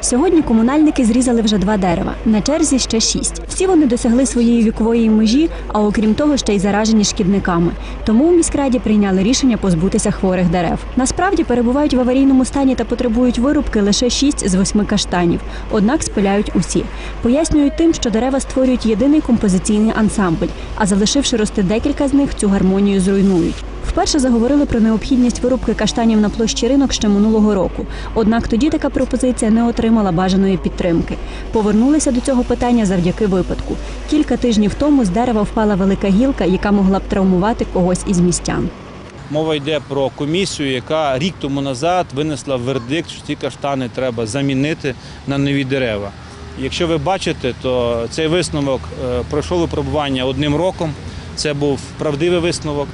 Сьогодні комунальники зрізали вже два дерева. На черзі ще шість. Всі вони досягли своєї вікової межі, а окрім того, ще й заражені шкідниками. Тому у міськраді прийняли рішення позбутися хворих дерев. Насправді перебувають в аварійному стані та потребують вирубки лише шість з восьми каштанів. Однак спиляють усі. Пояснюють тим, що дерева створюють єдиний композиційний ансамбль, а залишивши рости декілька з них, цю гармонію зруйнують. Вперше заговорили про необхідність вирубки каштанів на площі ринок ще минулого року. Однак тоді така пропозиція не отримала бажаної підтримки. Повернулися до цього питання завдяки випадку. Кілька тижнів тому з дерева впала велика гілка, яка могла б травмувати когось із містян. Мова йде про комісію, яка рік тому назад винесла вердикт, що ці каштани треба замінити на нові дерева. Якщо ви бачите, то цей висновок е, пройшов випробування одним роком. Це був правдивий висновок.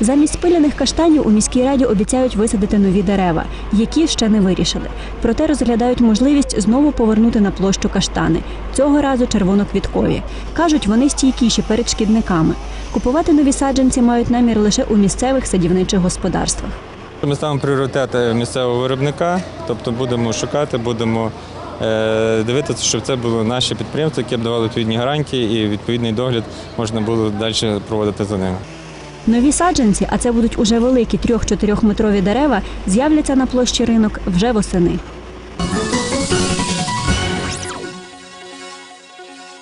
Замість спиляних каштанів у міській раді обіцяють висадити нові дерева, які ще не вирішили. Проте розглядають можливість знову повернути на площу каштани. Цього разу червоноквіткові. Кажуть, вони стійкіші перед шкідниками. Купувати нові саджанці мають намір лише у місцевих садівничих господарствах. Ми ставимо пріоритети місцевого виробника, тобто будемо шукати, будемо е, дивитися, щоб це були наші підприємства, які б давали відповідні гарантії і відповідний догляд можна було далі проводити за ними. Нові саджанці, а це будуть уже великі трьох-чотирьохметрові дерева, з'являться на площі ринок вже восени.